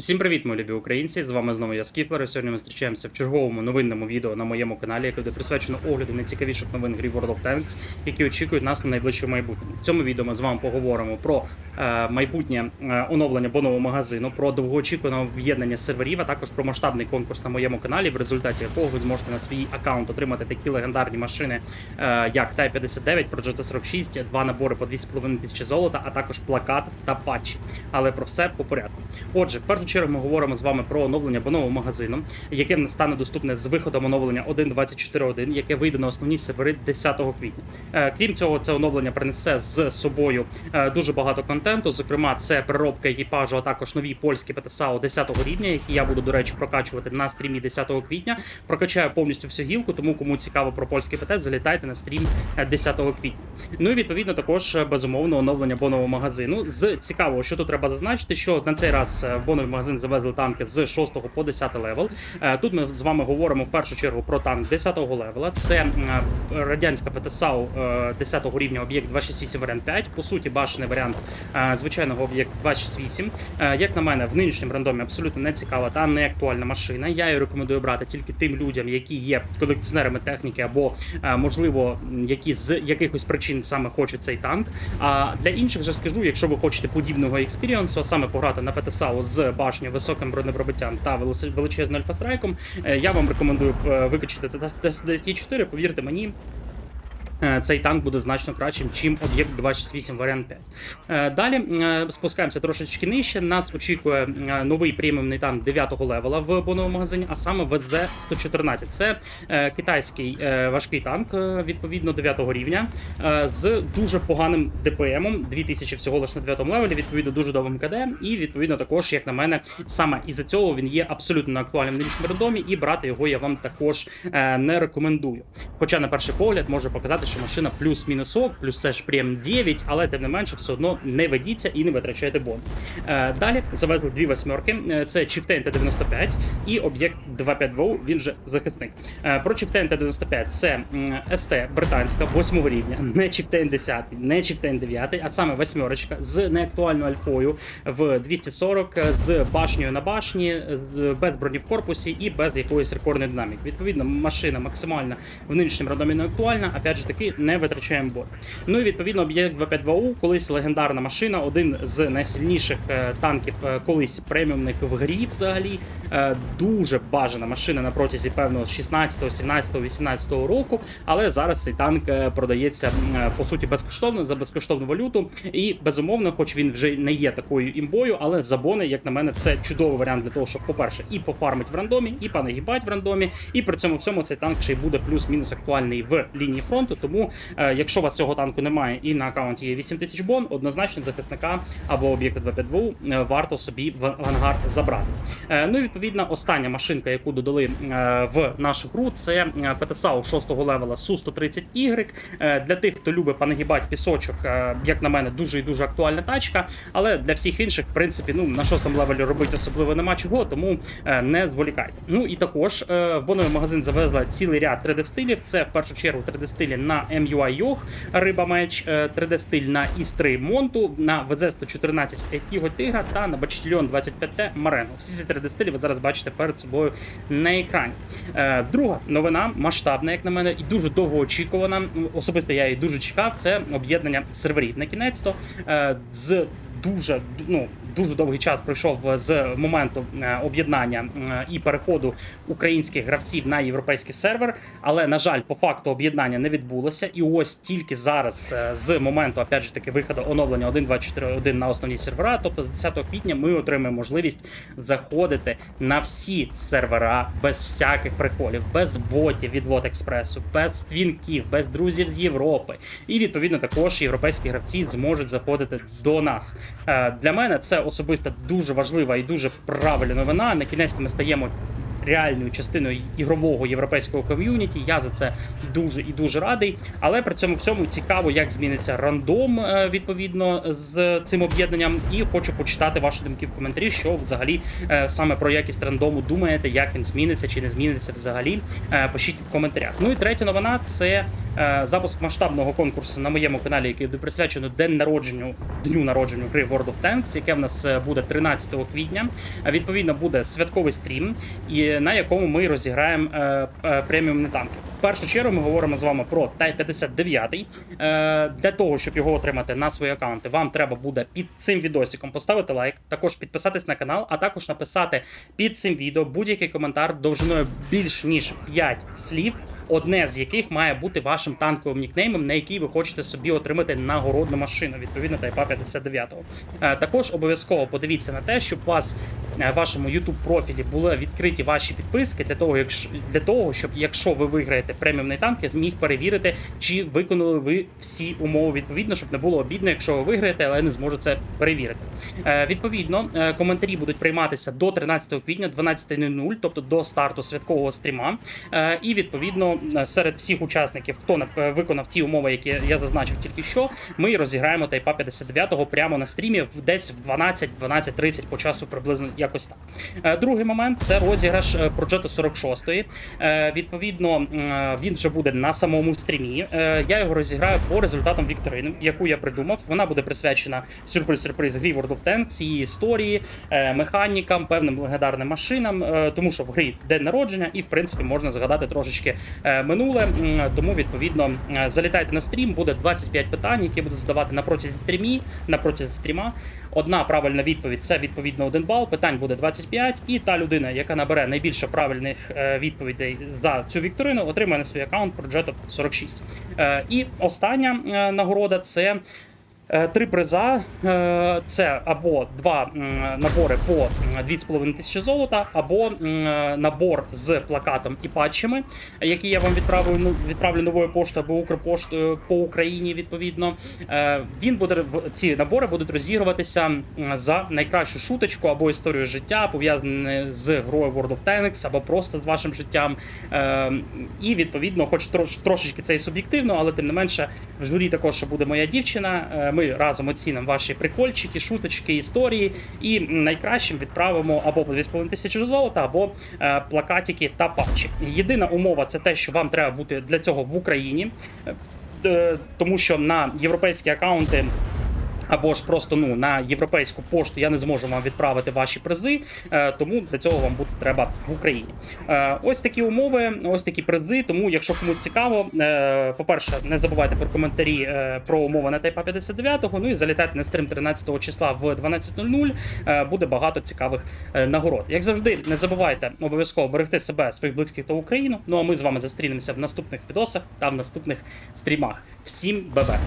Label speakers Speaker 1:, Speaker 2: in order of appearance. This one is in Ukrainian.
Speaker 1: Усім привіт, мої любі українці! З вами знову я Скіфлер. Сьогодні ми зустрічаємося в черговому новинному відео на моєму каналі, яке буде присвячено огляду найцікавіших новин грі World of Tanks, які очікують нас на найближче майбутнє. В цьому відео ми з вами поговоримо про е, майбутнє е, оновлення бонового магазину, про довгоочікуване об'єднання серверів, а також про масштабний конкурс на моєму каналі, в результаті якого ви зможете на свій аккаунт отримати такі легендарні машини, е, як Type 59, Project 46, два набори по 2,5 тисячі золота, а також плакат та патчі. Але про все по порядку. Отже, першу чергу ми говоримо з вами про оновлення бонового магазину, яке стане доступне з виходом оновлення 1.24.1, яке вийде на основні сервери 10 квітня. Е, Крім цього, це оновлення принесе з собою е, дуже багато контенту. Зокрема, це переробка екіпажу, а також нові польські ПТСАУ 10 рівня, які я буду, до речі, прокачувати на стрімі 10 квітня. Прокачаю повністю всю гілку, тому кому цікаво про польський ПТ, залітайте на стрім е, 10 квітня. Ну і відповідно також е, безумовно оновлення бонового магазину. З цікавого, що тут треба зазначити, що на цей раз е, боновий магазин завезли танки з 6 по 10 левел. Е, Тут ми з вами говоримо в першу чергу про танк 10 левела. Це е, радянська ПТСАУ е, 10 рівня об'єкт 268 варіант 5. По суті, башений варіант е, звичайного об'єкт 268. Е, Як на мене, в нинішньому рандомі абсолютно не цікава та не актуальна машина. Я її рекомендую брати тільки тим людям, які є колекціонерами техніки, або е, можливо, які з якихось причин саме хочуть цей танк. А для інших же скажу, якщо ви хочете подібного експіріансу, а саме пограти на ПТСАУ з башнею, високим бронепробиттям та величезним альфастрайком, е, я вам рекомендую викачити викачати dsd 4 повірте мені. Е, Цей танк буде значно кращим, чим об'єкт 268 варіант 5. Е, Далі е, спускаємося трошечки нижче. Нас очікує новий преміумний танк 9-го левела в боновому магазині, а саме ВЗ-114. Це китайський важкий танк, відповідно 9 рівня, з дуже поганим ДПМом, 2000 всього лише на 9 левелі, відповідно дуже довгим КД, і відповідно також, як на мене, саме із-за цього він є абсолютно неактуальним в нинішньому рандомі, і брати його я вам також не рекомендую. Хоча на перший погляд може показати, що машина плюс-мінус ок, плюс це ж прем 9, але тим не менше все одно не ведіться і не витрачайте бон. Е, далі завезли дві восьмерки. Е, Це Chieftain T95 і об'єкт 252, він же захисник. Е, Про Chieftain T95 це СТ британська 8 рівня, не Chieftain 10, не Chieftain 9, а саме восьмерочка з неактуальною альфою в 240 з башнею на башні, без броні в корпусі і без якоїсь рекордної динаміки. Відповідно, машина максимально в нинішньому рандомі не актуальна, опять же таки, не витрачаємо бот. Ну і відповідно об'єкт 252У, колись легендарна машина, один з найсильніших е, танків е, колись преміумних в грі взагалі. Е, Дуже бажана машина на протязі певного 16, 17, 18 року. Але зараз цей танк продається по суті безкоштовно за безкоштовну валюту. І безумовно, хоч він вже не є такою імбою, але забони, як на мене, це чудовий варіант для того, щоб, по-перше, і пофармить в рандомі, і понагибать в рандомі. І при цьому всьому цей танк ще й буде плюс-мінус актуальний в лінії фронту. Тому, е, якщо у вас цього танку немає і на аккаунті є 8000 бон, однозначно захисника або об'єкта 252 е, варто собі в ангар забрати. Е, Ну і відповідно, остання машинка, яку додали в нашу гру, це ПТСАУ 6 левела Су-130Y. Е, Для тих, хто любить понагибати пісочок, як на мене, дуже і дуже актуальна тачка. Але для всіх інших, в принципі, ну на шостому левелі робити особливо нема чого, тому не зволікайте. Ну і також в боновий магазин завезла цілий ряд 3D-стилів. Це в першу чергу 3D-стилі на MUI Йох, Риба Меч, е, 3D-стиль на ІС-3 Монту, на ВЗ-114 Екіго Тигра та на Бачтільон 25Т Марену. Всі ці 3D-стилі ви зараз бачите перед собою на екрані. Е, Друга новина масштабна, як на мене, і дуже довго очікувана. Особисто я її дуже чекав. Це об'єднання серверів. На кінець-то е, з дуже ну. Дуже довгий час пройшов з моменту е, об'єднання е, і переходу українських гравців на європейський сервер, але на жаль, по факту об'єднання не відбулося. І ось тільки зараз, е, з моменту опять же таки виходу оновлення 1.24.1 на основні сервера, тобто з 10 квітня, ми отримаємо можливість заходити на всі сервера без всяких приколів, без ботів від Експресу, без твінків, без друзів з Європи. І відповідно також європейські гравці зможуть заходити до нас. Е, Для мене це особисто дуже важлива і дуже правильна новина. На кінець ми стаємо. Реальною частиною ігрового європейського ком'юніті. Я за це дуже і дуже радий. Але при цьому всьому цікаво, як зміниться рандом е, відповідно з цим об'єднанням. І хочу почитати ваші думки в коментарі, що взагалі е, саме про якість рандому думаєте, як він зміниться чи не зміниться взагалі. Пишіть в коментарях. Ну і третя новина це запуск масштабного конкурсу на моєму каналі, який буде присвячено день народженню, дню народження гри World of Tanks, яке в нас е, буде 13 квітня. Відповідно, буде святковий стрім, і на якому ми розіграємо е, е, преміумні танки. В першу чергу ми говоримо з вами про Тай-59. Е, Для того, щоб його отримати на свої аккаунти, вам треба буде під цим відосиком поставити лайк, також підписатись на канал, а також написати під цим відео будь-який коментар довжиною більш ніж 5 слів. Одне з яких має бути вашим танковим нікнеймом, на який ви хочете собі отримати нагородну машину, відповідно Тайпа 59. Е, Також обов'язково подивіться на те, щоб вас вашому YouTube профілі були відкриті ваші підписки для того, якщо для того, щоб якщо ви виграєте преміумний танк, я зміг перевірити, чи виконали ви всі умови відповідно, щоб не було обідно, якщо ви виграєте, але не зможу це перевірити. Е, Відповідно, е, коментарі будуть прийматися до 13 квітня 12.00, тобто до старту святкового стріма. Е, І відповідно серед всіх учасників, хто виконав ті умови, які я зазначив тільки що, ми розіграємо Тайпа 59 прямо на стрімі десь в 12-12.30 по часу приблизно якось так. Е, Другий момент це розіграш е, Progetto 46. Е, Відповідно, він вже буде на самому стрімі. Я його розіграю по результатам вікторини, яку я придумав. Вона буде присвячена сюрприз-сюрприз грі World of Tanks, її історії, механікам, певним легендарним машинам, тому що в грі день народження, і в принципі можна згадати трошечки минуле. Тому відповідно залітайте на стрім, буде 25 питань, які буду задавати на протязі стрімі, на протязі стріма. Одна правильна відповідь це відповідно один бал. Питань буде 25, і та людина, яка набере найбільше правильних е, відповідей за цю вікторину, отримає на свій аккаунт Progetto 46. Е, І остання е, нагорода це. Е, Три приза Е, це або два набори по м, 2,5 тисячі золота, або набор з плакатом і патчами, які я вам відправлю ну, відправлю новою поштою або Укрпоштою по Україні. Відповідно, Е, він буде ці набори будуть розігруватися за найкращу шуточку або історію життя, пов'язане з грою World of Tanks, або просто з вашим життям. Е, І відповідно, хоч трошечки це і суб'єктивно, але тим не менше в журі також буде моя дівчина. Ми разом оцінимо ваші прикольчики, шуточки, історії, і найкращим відправимо або по 2,5 тисячі золота, або е, плакатики та патчі. Єдина умова це те, що вам треба бути для цього в Україні, Е, е, тому що на європейські акаунти. Або ж просто ну на європейську пошту я не зможу вам відправити ваші призи, е, тому для цього вам буде треба в Україні. Е, ось такі умови, ось такі призи. Тому, якщо комусь цікаво, е, по-перше, не забувайте про коментарі про умови на Тайпа 59 Ну і залітайте на стрім 13 числа в 12.00. Е, буде багато цікавих нагород. Як завжди, не забувайте обов'язково берегти себе, своїх близьких та Україну. Ну а ми з вами зустрінемося в наступних відосах та в наступних стрімах. Всім бебе!